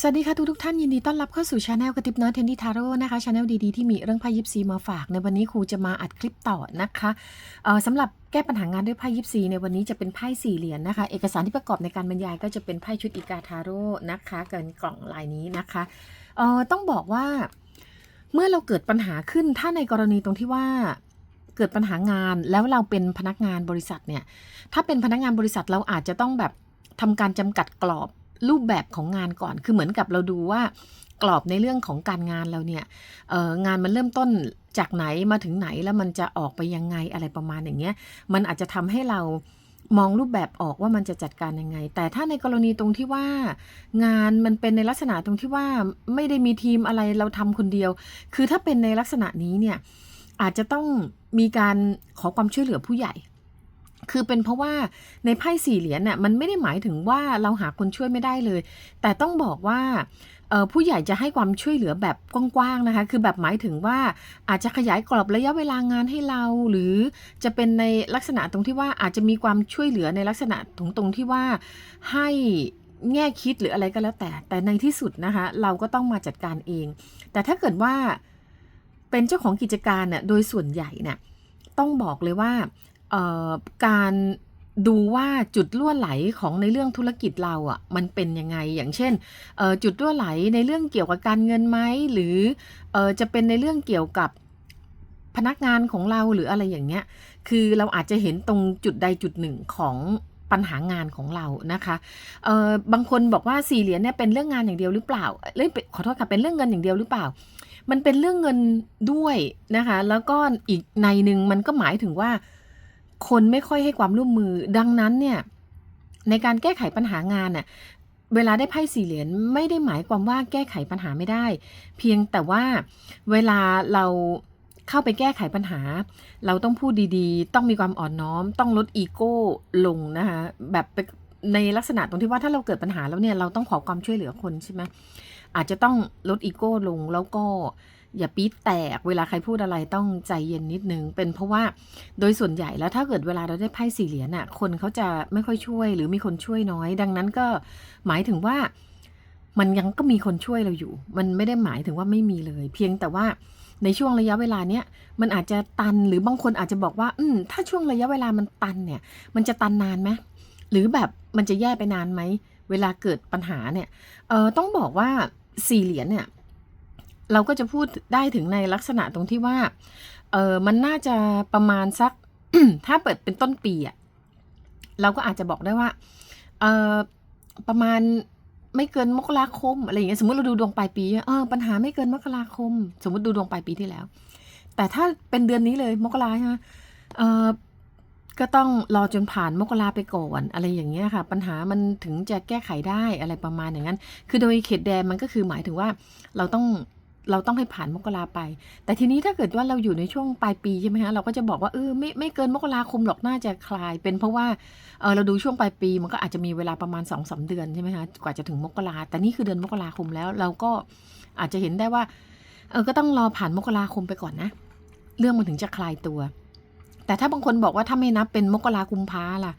สวัสดีค่ะทุกทุกท่านยินดีต้อนรับเข้าสู่ช anel กระติบน้อยเทนดี้ทาโร่นะคะช anel ดีๆ ที่มีเรื่องไพ่ยิปซีมาฝากในวันนี้ครูจะมาอัดคลิปต่อนะคะสำหรับแก้ปัญหางานด้วยไพ่ยิปซีในวันนี้จะเป็นไพ่สี่เหรียญนะคะ เอกสารที่ประกอบในการบรรยายก็จะเป็นไพ่ชุดอีกาทาโร่นะคะเกินกล่องลายนี้นะคะต้องบอกว่าเมื่อเราเกิดปัญหาขึ้นถ้าในกรณีตรงที่ว่าเกิดปัญหางานแล้วเราเป็นพนักงานบริษัทเนี่ยถ้าเป็นพนักงานบริษัทเราอาจจะต้องแบบทำการจำกัดกรอบ รูปแบบของงานก่อน คือเหมือนกับเราดูว่ากรอบในเรื่องของการงานเราเนี่ยงานมันเริ่มต้นจากไหนมาถึงไหนแล้วมันจะออกไปยังไงอะไรประมาณอย่างเงี้ย มันอาจจะทำให้เรามองรูปแบบออกว่ามันจะจัดการยังไง แต่ถ้าในกรณีตรงที่ว่า งานมันเป็นในลักษณะตรงที่ว่าไม่ได้มีทีมอะไรเราทำคนเดียว คือถ้าเป็นในลักษณะนี้เนี่ยอาจจะต้องมีการขอความช่วยเหลือผู้ใหญ่ คือเป็นเพราะว่าในไพ่สี่เหรียญน่ะมันไม่ได้หมายถึงว่าเราหาคนช่วยไม่ได้เลย แต่ต้องบอกว่าผู้ใหญ่จะให้ความช่วยเหลือแบบกว้างๆนะคะ คือแบบหมายถึงว่าอาจจะขยายกรอบระยะเวลางานให้เรา หรือจะเป็นในลักษณะตรงที่ว่าอาจจะมีความช่วยเหลือในลักษณะตรงตรงที่ว่าให้แง่คิดหรืออะไรก็แล้วแต่ แต่ในที่สุดนะคะเราก็ต้องมาจัดการเอง แต่ถ้าเกิดว่าเป็นเจ้าของกิจการเนี่ยโดยส่วนใหญ่เนี่ยต้องบอกเลยว่า การดูว่าจุดล่วไหลของในเรื่องธุรกิจเราอะ่ะมันเป็นยังไงอย่างเช่นจุดล่วไหลในเรื่องเกี่ยวกับการเงินไหมหรืออจะเป็นในเรื่องเกี่ยวกับพนักงานของเราหรืออะไรอย่างเงี้ย คือเราอาจจะเห็นตรงจุดใดจุดหนึ่งของปัญหางานของเรานะคะเออบางคนบอกว่าสี่เหรียญเนี่ยเป็นเรื่องงานอย่างเดียวหรือเปล่าเอ้ยขอโทษค่ะเป็นเรื่องเงินอย่างเดียวหรือเปล่า มันเป็นเรื่องเงินด้วยนะคะ แล้วก็อีกในหนึ่งมันก็หมายถึงว่า คนไม่ค่อยให้ความร่วมมือ ดังนั้นเนี่ยในการแก้ไขปัญหางานน่ะเวลาได้ไพ่สี่เหรียญไม่ได้หมายความว่าแก้ไขปัญหาไม่ได้ เพียงแต่ว่าเวลาเราเข้าไปแก้ไขปัญหา เราต้องพูดดีๆ ต้องมีความอ่อนน้อม ต้องลดอีโก้ลงนะคะแบบในลักษณะตรงที่ว่าถ้าเราเกิดปัญหาแล้วเนี่ยเราต้องขอความช่วยเหลือคนใช่ไหมอาจจะต้องลดอีโก้ลงแล้วก็ อย่าปี๊ดแตกเวลาใครพูดอะไรต้องใจเย็นนิดนึง เป็นเพราะว่าโดยส่วนใหญ่แล้วถ้าเกิดเวลาเราได้ไพ่สี่เหรียญน่ะคนเขาจะไม่ค่อยช่วย หรือมีคนช่วยน้อย ดังนั้นก็หมายถึงว่ามันยังก็มีคนช่วยเราอยู่ มันไม่ได้หมายถึงว่าไม่มีเลย เพียงแต่ว่าในช่วงระยะเวลาเนี้ยมันอาจจะตันหรือบางคนอาจจะบอกว่า อืมถ้าช่วงระยะเวลามันตันเนี่ย มันจะตันนานไหมหรือแบบมันจะแย่ไปนานไหมเวลาเกิดปัญหาเนี่ยเออต้องบอกว่าสี่เหรียญเนี่ย เราก็จะพูดได้ถึงในลักษณะตรงที่ว่า เออมันน่าจะประมาณสัก ถ้าเปิดเป็นต้นปีอะเราก็อาจจะบอกได้ว่า เออประมาณไม่เกินมกราคมอะไรอย่างเงี้ยสมมติเราดูดวงปลายปีเออปัญหาไม่เกินมกราคม สมมติดูดวงปลายปีที่แล้ว แต่ถ้าเป็นเดือนนี้เลยมกราใช่ไหมเออก็ต้องรอจนผ่านมกราไปก่อนอะไรอย่างเงี้ยค่ะ ปัญหามันถึงจะแก้ไขได้อะไรประมาณอย่างนั้น คือโดยเขตแดนมันก็คือหมายถึงว่า เราต้อง เราต้องให้ผ่านมกราไป แต่ทีนี้ถ้าเกิดว่าเราอยู่ในช่วงปลายปีใช่ไหมฮะเราก็จะบอกว่าเออไม่ไม่เกินมกราคมหรอกน่าจะคลาย เป็นเพราะว่าเออเราดูช่วงปลายปีมันก็อาจจะมีเวลาประมาณ2อสเดือนใช่ไหมคะกว่าจะถึงมกราแต่นี่คือเดือนมกราคมแล้ว เราก็อาจจะเห็นได้ว่าเออก็ต้องรอผ่านมกราคมไปก่อนนะ เรื่องมันถึงจะคลายตัว แต่ถ้าบางคนบอกว่าถ้าไม่นับเป็นมกราคุมพาล่ะ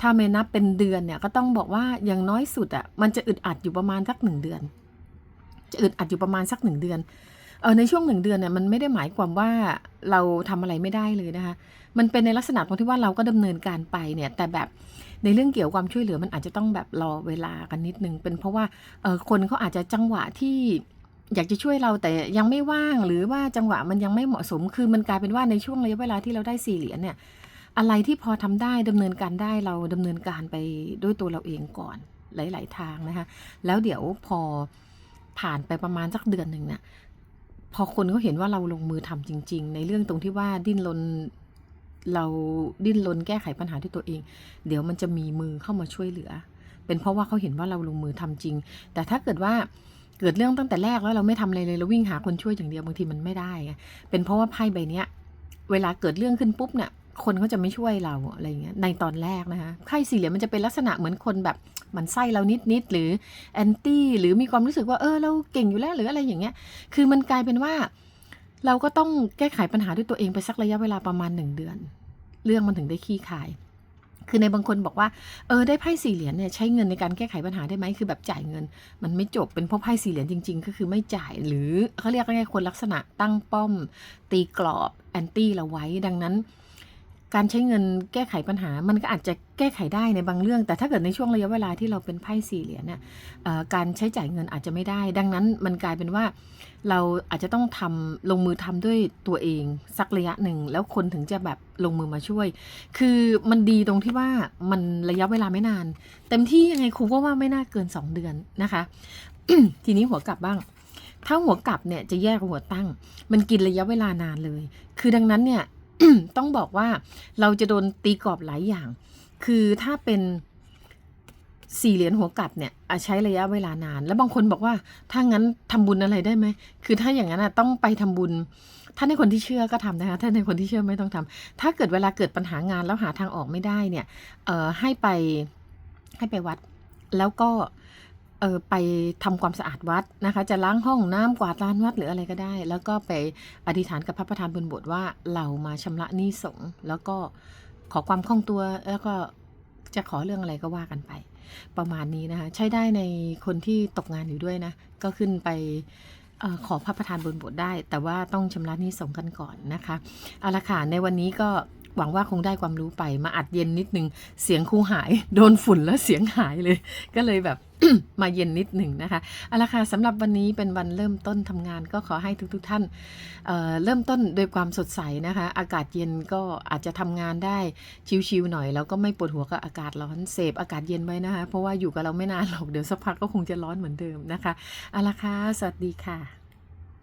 ถ้าไม่นับเป็นเดือนเนี่ยก็ต้องบอกว่าอย่างน้อยสุดอะ่ะมันจะอึดอัดอยู่ประมาณสักหนึ่งเดือน จะอึดอัดอยู่ประมาณสักหนึ่งเดือนเออในช่วงหนึ่งเดือนเนี่ยมันไม่ได้หมายความว่าเราทำอะไรไม่ได้เลยนะคะ มันเป็นในลักษณะตรงที่ว่าเราก็ดำเนินการไปเนี่ย แต่แบบในเรื่องเกี่ยวความช่วยเหลือมันอาจจะต้องแบบรอเวลากันนิดนึง เป็นเพราะว่าเออคนเขาอาจจะจังหวะที่อยากจะช่วยเราแต่ยังไม่ว่างหรือว่าจังหวะมันยังไม่เหมาะสม คือมันกลายเป็นว่าในช่วงระยะเวลาที่เราได้สี่เหรียญเนี่ย อะไรที่พอทำได้ดำเนินการได้เราดำเนินการไปด้วยตัวเราเองก่อนหลาย ๆ ทางนะคะ แล้วเดี๋ยวพอ ผ่านไปประมาณสักเดือนหนึ่งเนี่ยพอคนเขาเห็นว่าเราลงมือทำจริง ๆ ในเรื่องตรงที่ว่าดิ้นรนเราดิ้นรนแก้ไขปัญหาด้วยตัวเอง เดี๋ยวมันจะมีมือเข้ามาช่วยเหลือ เป็นเพราะว่าเขาเห็นว่าเราลงมือทำจริง แต่ถ้าเกิดว่าเกิดเรื่องตั้งแต่แรกแล้วเราไม่ทำอะไรเลยเราวิ่งหาคนช่วยอย่างเดียวบางทีมันไม่ได้ เป็นเพราะว่าไพ่ใบเนี้ย เวลาเกิดเรื่องขึ้นปุ๊บเนี่ย คนเขาจะไม่ช่วยเราอะไรเงี้ยในตอนแรกนะคะไพ่สี่เหลี่ยมมันจะเป็นลักษณะเหมือนคนแบบมันไส้เรานิดนิดหรือแอนตี้หรือมีความรู้สึกว่าเออเราเก่งอยู่แล้วหรืออะไรอย่างเงี้ย คือมันกลายเป็นว่า เราก็ต้องแก้ไขปัญหาด้วยตัวเองไปสักระยะเวลาประมาณหนึ่งเดือน เรื่องมันถึงได้ขี้คาย คือในบางคนบอกว่าเออได้ไพ่สี่เหรียญเนี่ยใช้เงินในการแก้ไขปัญหาได้ไหมคือแบบจ่ายเงิน มันไม่จบเป็นเพราะไพ่สี่เหรียญจริง ๆ ก็คือไม่จ่ายหรือเขาเรียกว่าไงคนลักษณะตั้งป้อม ตีกรอบแอนตี้เราไว้ดังนั้น การใช้เงินแก้ไขปัญหา มันก็อาจจะแก้ไขได้ในบางเรื่อง แต่ถ้าเกิดในช่วงระยะเวลาที่เราเป็นไพ่สี่เหรียญเนี่ยการใช้จ่ายเงินอาจจะไม่ได้ ดังนั้นมันกลายเป็นว่า เราอาจจะต้องทำลงมือทำด้วยตัวเองสักระยะหนึ่ง แล้วคนถึงจะแบบลงมือมาช่วย คือมันดีตรงที่ว่ามันระยะเวลาไม่นาน เต็มที่ยังไงครูก็ว่าไม่น่าเกิน 2 เดือนนะคะ ทีนี้หัวกลับบ้างถ้าหัวกลับเนี่ยจะแยกหัวตั้ง มันกินระยะเวลานานเลย คือดังนั้นเนี่ย ต้องบอกว่าเราจะโดนตีกรอบหลายอย่าง คือถ้าเป็นสี่เหรียญหัวกลับเนี่ยใช้ระยะเวลานาน แล้วบางคนบอกว่าถ้างั้นทำบุญอะไรได้ไหม คือถ้าอย่างนั้นต้องไปทำบุญ ถ้าในคนที่เชื่อก็ทำนะคะ ถ้าในคนที่เชื่อไม่ต้องทำถ้าเกิดเวลาเกิดปัญหางานแล้วหาทางออกไม่ได้เนี่ยให้ไปให้ไปวัด แล้วก็ เออไปทำความสะอาดวัดนะคะ จะล้างห้องน้ำกวาดลานวัดหรืออะไรก็ได้ แล้วก็ไปอธิษฐานกับพระประธานบนบสถ์ว่าเรามาชำระหนี้สงแล้วก็ขอความคล่องตัวแล้วก็จะขอเรื่องอะไรก็ว่ากันไป ประมาณนี้นะคะ ใช้ได้ในคนที่ตกงานอยู่ด้วยนะ ก็ขึ้นไปออขอพระประธานบนบสถ์ได้ แต่ว่าต้องชำระหนี้สงกันก่อนนะคะเอาละค่ะในวันนี้ก็ หวังว่าคงได้ความรู้ไปมาอัดเย็นนิดนึง เสียงครูหาย โดนฝุ่นแล้วเสียงหายเลย ก็เลยแบบมาเย็นนิดหนึ่งนะคะเอาละค่ะสำหรับวันนี้เป็นวันเริ่มต้นทำงานก็ขอให้ทุกๆทท่านเเริ่มต้นโดวยความสดใสนะคะ อากาศเย็นก็อาจจะทำงานได้ชิวๆหน่อย แล้วก็ไม่ปวดหัวกับอากาศร้อนเสพอากาศเย็นไว้นะคะ เพราะว่าอยู่กับเราไม่นานหรอกเดี๋ยวสักพักก็คงจะร้อนเหมือนเดิมนะคะเอาละค่ะสวัสดีค่ะ